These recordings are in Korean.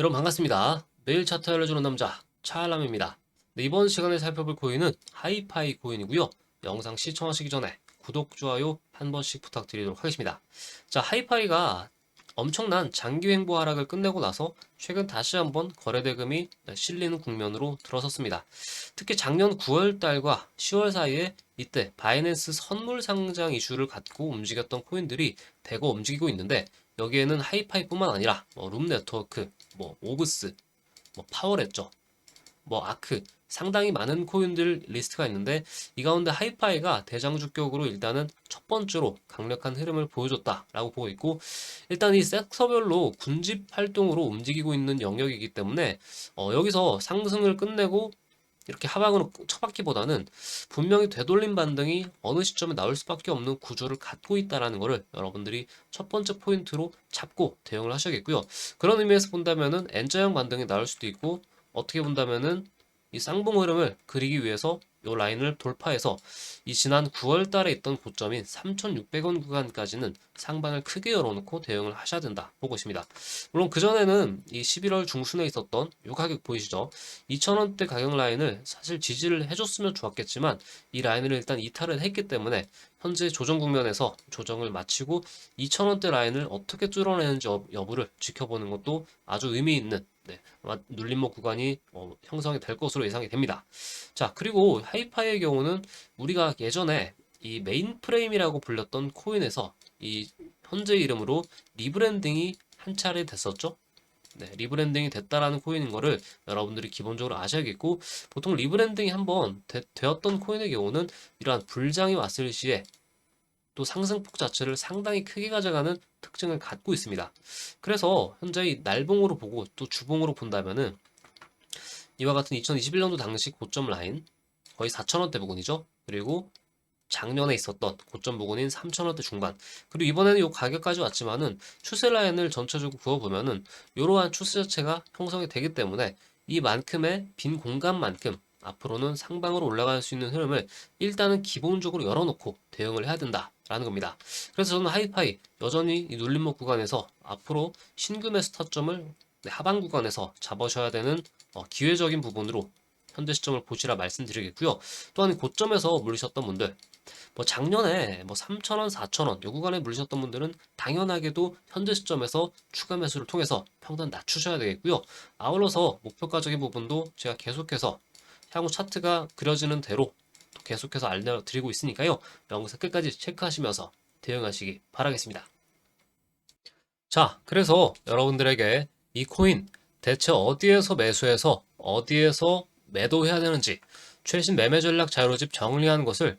여러분 반갑습니다. 매일 차트 알려주는 남자 차알람입니다. 네, 이번 시간에 살펴볼 코인은 하이파이 코인이고요. 영상 시청하시기 전에 구독, 좋아요 한 번씩 부탁드리도록 하겠습니다. 자, 하이파이가 엄청난 장기 횡보 하락을 끝내고 나서 최근 다시 한번 거래 대금이 실리는 국면으로 들어섰습니다. 특히 작년 9월 달과 10월 사이에 이때 바이낸스 선물 상장 이슈를 갖고 움직였던 코인들이 대거 움직이고 있는데 여기에는 하이파이뿐만 아니라 뭐 룸네트워크, 뭐 오브스, 뭐 파워레저, 뭐 아크 상당히 많은 코인들 리스트가 있는데 이 가운데 하이파이가 대장주격으로 일단은 첫 번째로 강력한 흐름을 보여줬다라고 보고 있고 일단 이 섹터별로 군집 활동으로 움직이고 있는 영역이기 때문에 어, 여기서 상승을 끝내고 이렇게 하방으로 쳐박기보다는 분명히 되돌림 반등이 어느 시점에 나올 수밖에 없는 구조를 갖고 있다라는 것을 여러분들이 첫 번째 포인트로 잡고 대응을 하셔야겠고요. 그런 의미에서 본다면은 N자형 반등이 나올 수도 있고 어떻게 본다면은 이 쌍봉 흐름을 그리기 위해서 이 라인을 돌파해서 이 지난 9월 달에 있던 고점인 3,600원 구간까지는 상방을 크게 열어놓고 대응을 하셔야 된다 보고 있습니다. 물론 그전에는 이 11월 중순에 있었던 이 가격 보이시죠? 2,000원대 가격 라인을 사실 지지를 해줬으면 좋았겠지만 이 라인을 일단 이탈을 했기 때문에 현재 조정 국면에서 조정을 마치고 2,000원대 라인을 어떻게 뚫어내는지 여- 여부를 지켜보는 것도 아주 의미 있는 네, 눌림목 구간이 어, 형성이 될 것으로 예상이 됩니다. 자, 그리고 하이파이의 경우는 우리가 예전에 이 메인 프레임이라고 불렸던 코인에서 이 현재 이름으로 리브랜딩이 한 차례 됐었죠. 네, 리브랜딩이 됐다라는 코인인 거를 여러분들이 기본적으로 아셔야겠고 보통 리브랜딩이 한번 되, 되었던 코인의 경우는 이러한 불장이 왔을 시에 또 상승폭 자체를 상당히 크게 가져가는 특징을 갖고 있습니다. 그래서 현재 이 날봉으로 보고 또 주봉으로 본다면은 이와 같은 2021년도 당시 고점 라인 거의 4,000원대 부근이죠. 그리고 작년에 있었던 고점 부근인 3,000원대 중반. 그리고 이번에는 이 가격까지 왔지만은 추세 라인을 전체적으로 그어보면은 이러한 추세 자체가 형성이 되기 때문에 이만큼의 빈 공간만큼 앞으로는 상방으로 올라갈 수 있는 흐름을 일단은 기본적으로 열어놓고 대응을 해야 된다라는 겁니다. 그래서 저는 하이파이 여전히 이 눌림목 구간에서 앞으로 신규 매수 타점을 네, 하방 구간에서 잡으셔야 되는 어, 기회적인 부분으로 현재 시점을 보시라 말씀드리겠고요. 또한 고점에서 물리셨던 분들, 뭐 작년에 뭐 3,000원, 4,000원 요 구간에 물리셨던 분들은 당연하게도 현재 시점에서 추가 매수를 통해서 평단 낮추셔야 되겠고요. 아울러서 목표가적인 부분도 제가 계속해서 향후 차트가 그려지는 대로 또 계속해서 알려드리고 있으니까요. 영상 끝까지 체크하시면서 대응하시기 바라겠습니다. 자, 그래서 여러분들에게 이 코인 대체 어디에서 매수해서 어디에서 매도해야 되는지 최신 매매 전략 자료집 정리한 것을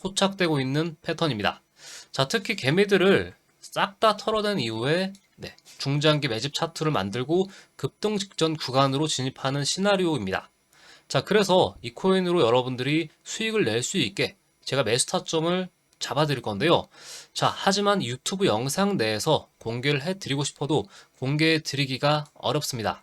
포착되고 있는 패턴입니다. 자, 특히 개미들을 싹 다 털어낸 이후에 네, 중장기 매집 차트를 만들고 급등 직전 구간으로 진입하는 시나리오입니다. 자, 그래서 이 코인으로 여러분들이 수익을 낼 수 있게 제가 매수 타점을 잡아드릴 건데요. 자, 하지만 유튜브 영상 내에서 공개를 해드리고 싶어도 공개해 드리기가 어렵습니다.